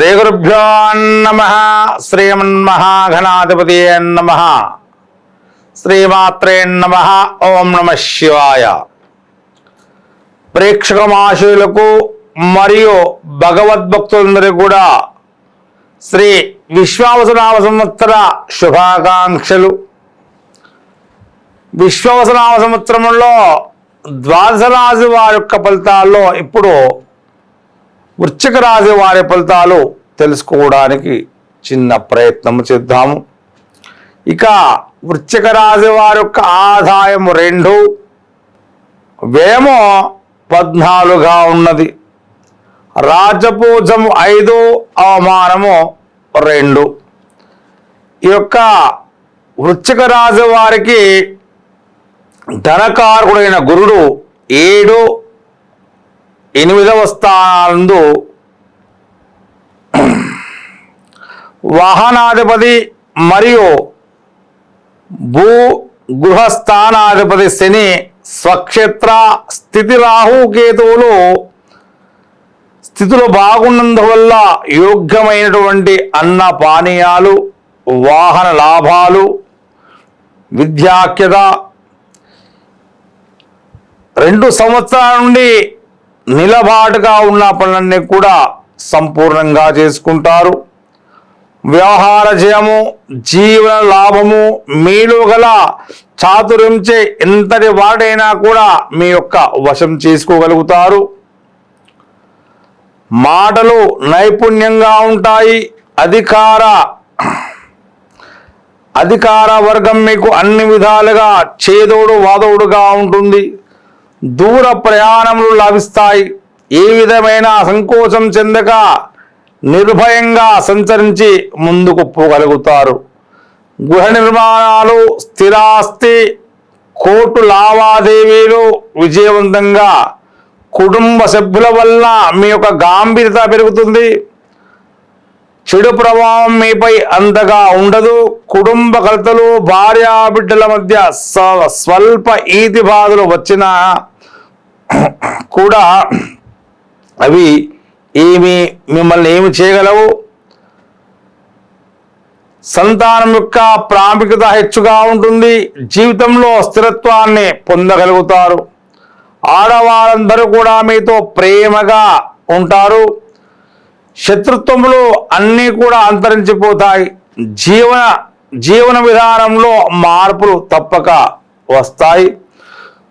శ్రీ గురుభ్యో నమ శ్రీమన్మహాఘనాధిపతి నమ శ్రీమాత్రే నమ ఓం నమ శివాయ. ప్రేక్షకమాశయులకు మరియు భగవద్భక్తులందరికీ కూడా శ్రీ విశ్వావసనామ సంవత్సర శుభాకాంక్షలు. విశ్వావసనామ సంవత్సరంలో ద్వాదశ రాశి వారి యొక్క ఫలితాల్లో ఇప్పుడు వృశ్చిక రాశి వారి ఫలితాలు తెలుసుకోవడానికి చిన్న ప్రయత్నం చేద్దాము. ఇక వృశ్చిక రాశి వారి యొక్క ఆదాయం రెండు వ్యయము పద్నాలుగుగా ఉన్నది. రాజపూజము ఐదు అవమానము రెండు. ఈ యొక్క వృశ్చిక రాశి వారికి ధనకారకుడైన గురుడు ఏడు ఎనిమిదవ స్థానందు వాహనాధిపతి మరియు భూ గృహస్థానాధిపతి శని స్వక్షేత్ర స్థితి రాహుకేతువులు స్థితులు బాగున్నందువల్ల యోగ్యమైనటువంటి అన్న పానీయాలు వాహన లాభాలు విద్యాఖ్యత రెండు సంవత్సరాల నుండి నిలబాటుగా ఉన్న పనులన్నీ కూడా సంపూర్ణంగా చేసుకుంటారు. వ్యవహార జయము జీవన లాభము మీలో గల చాతుర్యంచే ఎంతటి వాడైనా కూడా మీ యొక్క వశం చేసుకోగలుగుతారు. మాటలు నైపుణ్యంగా ఉంటాయి. అధికార అధికార వర్గం మీకు అన్ని విధాలుగా చేదోడు వాదోడుగా ఉంటుంది. దూర ప్రయాణములు లభిస్తాయి. ఏ విధమైన సంకోచం చెందక నిర్భయంగా సంచరించి ముందుకు పోగలుగుతారు. గృహ నిర్మాణాలు స్థిరాస్తి కోర్టు లావాదేవీలు విజయవంతంగా కుటుంబ సభ్యుల వల్ల మీ యొక్క గాంభీర్యత పెరుగుతుంది. చెడు ప్రభావం మీపై అంతగా ఉండదు. కుటుంబ కలతలు భార్యా బిడ్డల మధ్య స్వల్ప ఈతి బాధలు వచ్చినా కూడా అవి ఏమి మిమ్మల్ని ఏమి చేయగలవు? సంతానం యొక్క ప్రాముఖ్యత హెచ్చుగా ఉంటుంది. జీవితంలో స్థిరత్వాన్ని పొందగలుగుతారు. ఆడవారందరూ కూడా మీతో ప్రేమగా ఉంటారు. శత్రుత్వములు అన్నీ కూడా అంతరించిపోతాయి. జీవన జీవన విధానంలో మార్పులు తప్పక వస్తాయి.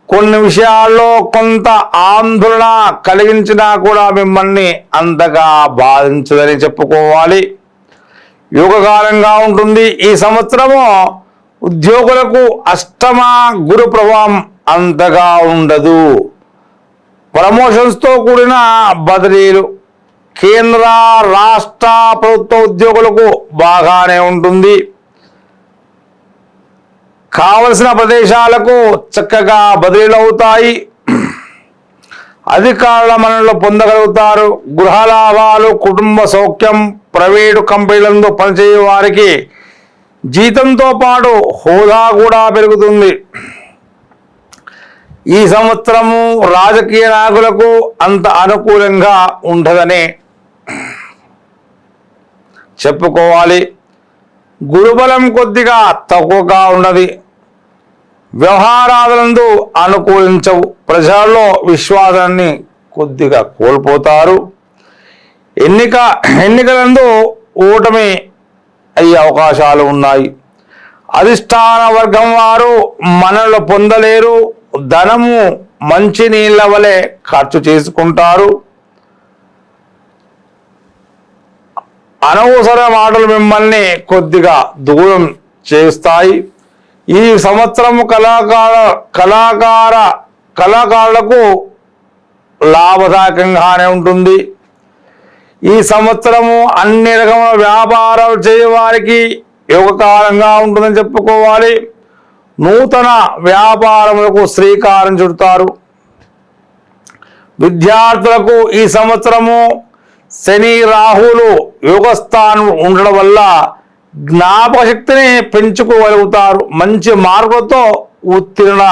కొన్ని విషయాల్లో కొంత ఆందోళన కలిగించినా కూడా మిమ్మల్ని అంతగా బాధించదని చెప్పుకోవాలి. యోగకాలంగా ఉంటుంది. ఈ సంవత్సరము ఉద్యోగులకు అష్టమ గురు ప్రభావం అంతగా ఉండదు. ప్రమోషన్స్తో కూడిన బదిలీలు కేంద్ర రాష్ట్ర ప్రభుత్వ ఉద్యోగులకు బాగానే ఉంటుంది. కావలసిన ప్రదేశాలకు చక్కగా బదిలీలు అవుతాయి అధికారుల మనలో పొందగలుగుతారు. గృహ లాభాలు కుటుంబ సౌఖ్యం ప్రైవేటు కంపెనీలందు పనిచేయే వారికి జీతంతో పాటు హోదా కూడా పెరుగుతుంది. ఈ సంవత్సరము రాజకీయ నాయకులకు అంత అనుకూలంగా ఉండదని చెప్పుకోవాలి. గురుబలం కొద్దిగా తక్కువగా ఉన్నది. వ్యవహారాలందు అనుకూలించవు. ప్రజల్లో విశ్వాసాన్ని కొద్దిగా కోల్పోతారు. ఎన్నిక ఎన్నికలందు ఓటమి అయ్యే అవకాశాలు ఉన్నాయి. అధిష్టాన వర్గం వారు మనలు పొందలేరు. ధనము మంచి నీళ్ళ వలె ఖర్చు చేసుకుంటారు. అనవసర మాటలు మిమ్మల్ని కొద్దిగా దూరం చేస్తాయి. ఈ సంవత్సరం కళాకార కళాకార కళాకారులకు లాభదాయకంగానే ఉంటుంది. ఈ సంవత్సరము అన్ని రకముల వ్యాపారాలు చేయవారికి యోగకాలంగా ఉంటుందని చెప్పుకోవాలి. నూతన వ్యాపారములకు శ్రీకారం చుడతారు. విద్యార్థులకు ఈ సంవత్సరము శని రాహులు యోగస్థానం ఉండడం వల్ల జ్ఞాపక శక్తిని పెంచుకోగలుగుతారు. మంచి మార్గంతో ఉత్తీర్ణ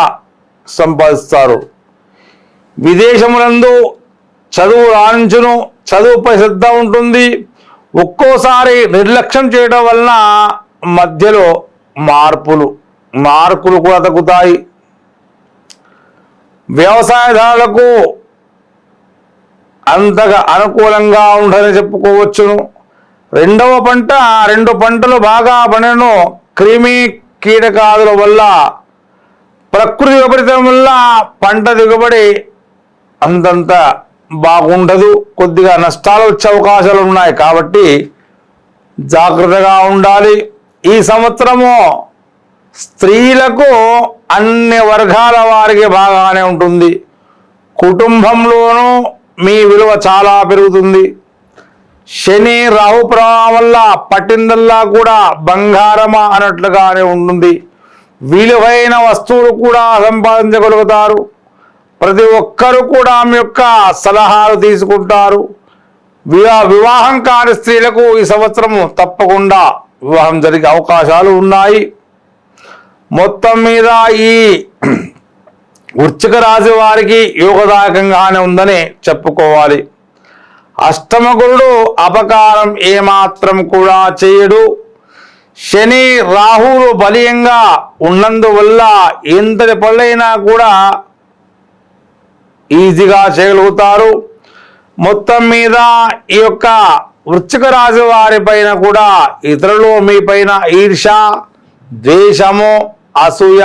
సంపాదిస్తారు. విదేశములందు చదువు రాణించును చదువుపై శ్రద్ధ ఉంటుంది. ఒక్కోసారి నిర్లక్ష్యం చేయడం వలన మధ్యలో మార్పులు మార్కులు కూడా తగ్గుతాయి. వ్యవసాయదారులకు అంతగా అనుకూలంగా ఉండదని చెప్పుకోవచ్చును. రెండవ పంట రెండు పంటలు బాగా పండను క్రిమి కీటకాదుల వల్ల ప్రకృతి విపరీతం వల్ల పంట దిగుబడి అంతంత బాగుండదు. కొద్దిగా నష్టాలు వచ్చే అవకాశాలు ఉన్నాయి కాబట్టి జాగ్రత్తగా ఉండాలి. ఈ సంవత్సరము స్త్రీలకు అన్ని వర్గాల వారికి బాగానే ఉంటుంది. కుటుంబంలోనూ మీ విలువ చాలా పెరుగుతుంది. శని రాహు ప్రభావం వల్ల పట్టిందల్లా కూడా బంగారమా అన్నట్లుగానే ఉంటుంది. విలువైన వస్తువులు కూడా సంపాదించగలుగుతారు. ప్రతి ఒక్కరు కూడా మీ యొక్క సలహాలు తీసుకుంటారు. వివా వివాహం కాని స్త్రీలకు ఈ సంవత్సరం తప్పకుండా వివాహం జరిగే అవకాశాలు ఉన్నాయి. మొత్తం మీద ఈ వృచ్చిక రాశి వారికి యోగదాయకంగానే ఉందని చెప్పుకోవాలి. అష్టమగురుడు అపకారం ఏమాత్రం కూడా చేయడు. శని రాహువులు బలీయంగా ఉన్నందువల్ల ఎంతటి పళ్ళైనా కూడా ఈజీగా చేయగలుగుతారు. మొత్తం మీద ఈ యొక్క వృచ్చిక రాశి వారి పైన కూడా ఇతరులు మీ పైన ఈర్ష ద్వేషము అసూయ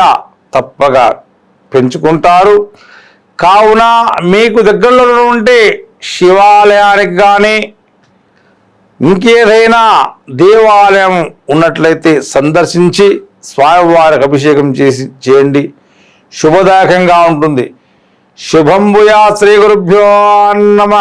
తప్పగా పెంచుకుంటారు. కావున మీకు దగ్గరలో ఉంటే శివాలయానికి కానీ ఇంకేదైనా దేవాలయం ఉన్నట్లయితే సందర్శించి స్వామివారికి అభిషేకం చేసి చేయండి. శుభదాయకంగా ఉంటుంది. శుభంభుయా శ్రీ గురుభ్యో నమ.